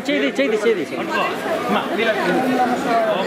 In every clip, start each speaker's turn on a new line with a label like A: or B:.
A: చేయి చేయి చేయి
B: ఓం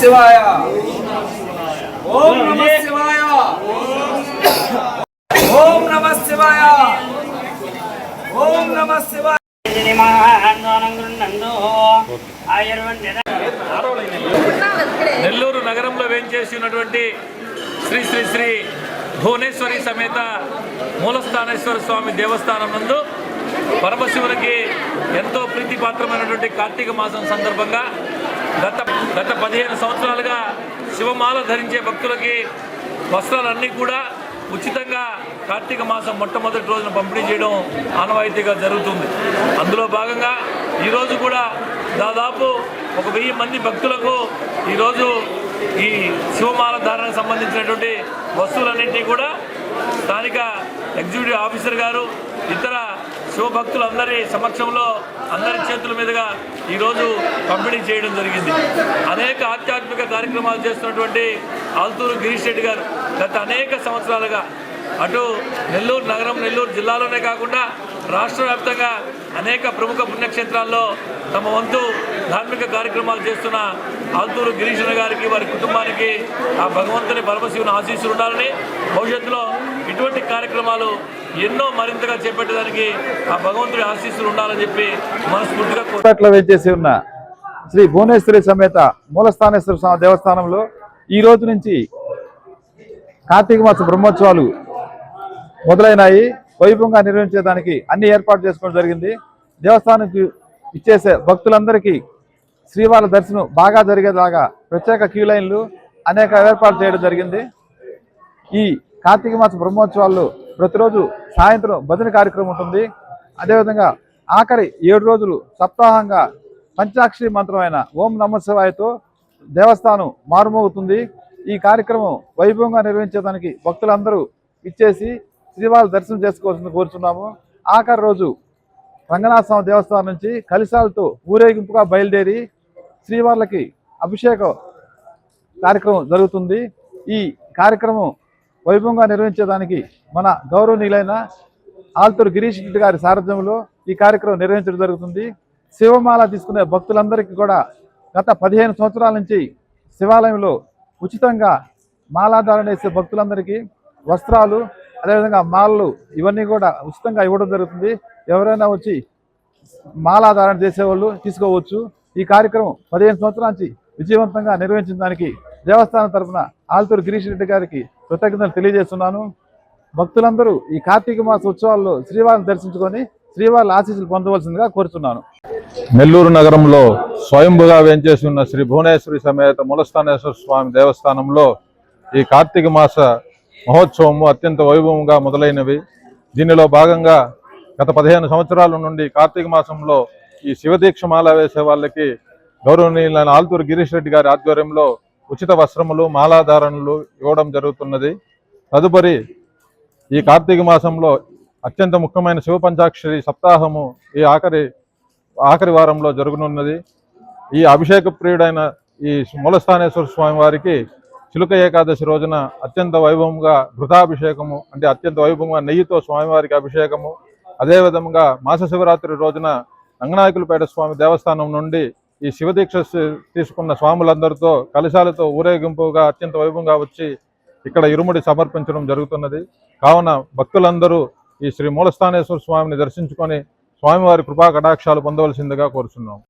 B: శివాయ.
C: ఓం నమ శివాయ.
B: ఓం నమ శివాయ. ఓం నమ శివాయ.
D: నెల్లూరు నగరంలో వేంచేసి ఉన్నటువంటి శ్రీ శ్రీ శ్రీ భువనేశ్వరి సమేత మూలస్థానేశ్వర స్వామి దేవస్థానం నందు పరమశివునికి ఎంతో ప్రీతిపాత్రమైనటువంటి కార్తీక మాసం సందర్భంగా గత గత పదిహేను సంవత్సరాలుగా శివమాల ధరించే భక్తులకి వస్త్రాలన్నీ కూడా ఉచితంగా కార్తీక మాసం మొట్టమొదటి రోజున పంపిణీ చేయడం ఆనవాయితీగా జరుగుతుంది. అందులో భాగంగా ఈరోజు కూడా దాదాపు ఒక వెయ్యి మంది భక్తులకు ఈరోజు ఈ శివమాల ధారణకు సంబంధించినటువంటి వస్తువులన్నింటినీ కూడా స్థానిక ఎగ్జిక్యూటివ్ ఆఫీసర్ గారు ఇతర శివభక్తులందరి సమక్షంలో అందరి చేతుల మీదుగా ఈరోజు పంపిణీ చేయడం జరిగింది. అనేక ఆధ్యాత్మిక కార్యక్రమాలు చేస్తున్నటువంటి ఆల్తూరు గిరీష్ రెడ్డి గారు గత అనేక సంవత్సరాలుగా అటు నెల్లూరు నగరం నెల్లూరు జిల్లాలోనే కాకుండా రాష్ట్ర వ్యాప్తంగా అనేక ప్రముఖ పుణ్యక్షేత్రాల్లో తమ వంతు ధార్మిక కార్యక్రమాలు చేస్తున్న ఆల్తూరు గిరీశ్వర గారికి వారి కుటుంబానికి ఆ భగవంతుని పరమశివుని ఆశీస్సులు ఉండాలని భవిష్యత్తులో ఇటువంటి కార్యక్రమాలు ఎన్నో మరింతగా చేపట్టడానికి ఆ భగవంతుడి ఆశీస్సులు ఉండాలని చెప్పి మనస్ఫూర్తిగా
C: వేచేసి ఉన్న శ్రీ భువనేశ్వరి సమేత మూలస్థానేశ్వర స్వామి దేవస్థానంలో ఈ రోజు నుంచి కార్తీక మాస బ్రహ్మోత్సవాలు మొదలైనాయి. వైభవంగా నిర్వహించేదానికి అన్ని ఏర్పాటు చేసుకోవడం జరిగింది. దేవస్థానానికి ఇచ్చేసే భక్తులందరికీ శ్రీవారి దర్శనం బాగా జరిగేలాగా ప్రత్యేక క్యూ లైన్లు అనేక ఏర్పాటు చేయడం జరిగింది. ఈ కార్తీక మాస బ్రహ్మోత్సవాల్లో ప్రతిరోజు సాయంత్రం భజన కార్యక్రమం ఉంటుంది. అదేవిధంగా ఆఖరి ఏడు రోజులు సప్తాహంగా పంచాక్షరి మంత్రమైన ఓం నమశివాయతో దేవస్థానం మారుమోగుతుంది. ఈ కార్యక్రమం వైభవంగా నిర్వహించేదానికి భక్తులందరూ ఇచ్చేసి శ్రీవారి దర్శనం చేసుకోవాల్సింది కోరుచున్నాము. ఆఖరి రోజు రంగనాథ స్వామి దేవస్థానం నుంచి కలిశాలతో ఊరేగింపుగా బయలుదేరి శ్రీవార్లకి అభిషేకం కార్యక్రమం జరుగుతుంది. ఈ కార్యక్రమం వైభవంగా నిర్వహించేదానికి మన గౌరవనీయులైన ఆల్తూరు గిరీష్ రెడ్డి గారి సారథ్యంలో ఈ కార్యక్రమం నిర్వహించడం జరుగుతుంది. శివమాల తీసుకునే భక్తులందరికీ కూడా గత పదిహేను సంవత్సరాల నుంచి శివాలయంలో ఉచితంగా మాలాధారణ వేసే భక్తులందరికీ వస్త్రాలు అదేవిధంగా మాలలు ఇవన్నీ కూడా ఉచితంగా ఇవ్వడం జరుగుతుంది. ఎవరైనా వచ్చి మాలాధారణ చేసేవాళ్ళు తీసుకోవచ్చు. ఈ కార్యక్రమం పదిహేను సంవత్సరాల నుంచి విజయవంతంగా నిర్వహించడానికి దేవస్థానం తరపున ఆల్తూరు గిరీష్ రెడ్డి గారికి కృతజ్ఞతలు తెలియజేస్తున్నాను. భక్తులందరూ ఈ కార్తీక మాస ఉత్సవాల్లో శ్రీవారిని దర్శించుకొని శ్రీవారి ఆశీస్సులు పొందవలసిందిగా కోరుతున్నాను
E: నెల్లూరు నగరంలో స్వయంభుగా వేంచేసి ఉన్న శ్రీ భువనేశ్వరి సమేత మూలస్థానేశ్వర స్వామి దేవస్థానంలో ఈ కార్తీక మాస మహోత్సవము అత్యంత వైభవంగా మొదలైనవి. దీనిలో భాగంగా గత పదిహేను సంవత్సరాల నుండి కార్తీక మాసంలో ఈ శివదీక్షమాల వేసే వాళ్ళకి గౌరవనీయులైన ఆల్తూరు గిరీష్ రెడ్డి గారి ఆధ్వర్యంలో ఉచిత వస్త్రములు మాలాధారణలు ఇవ్వడం జరుగుతున్నది. తదుపరి ఈ కార్తీక మాసంలో అత్యంత ముఖ్యమైన శివ పంచాక్షరి సప్తాహము ఈ ఆఖరి ఆఖరి వారంలో జరగనున్నది. ఈ అభిషేక ప్రియుడైన ఈ మూలస్థానేశ్వర స్వామి వారికి చిలుక ఏకాదశి రోజున అత్యంత వైభవంగా ఘృతాభిషేకము అంటే అత్యంత వైభవంగా నెయ్యితో స్వామివారికి అభిషేకము. అదేవిధంగా మాస శివరాత్రి రోజున రంగనాయకులపేట స్వామి దేవస్థానం నుండి ఈ శివదీక్ష తీసుకున్న స్వాములందరితో కలశాలతో ఊరేగింపుగా అత్యంత వైభవంగా వచ్చి ఇక్కడ ఇరుముడి సమర్పించడం జరుగుతున్నది. కావున భక్తులందరూ ఈ శ్రీ మూలస్థానేశ్వర స్వామిని దర్శించుకొని స్వామివారి కృపా కటాక్షాలు పొందవలసిందిగా కోరుచున్నాం.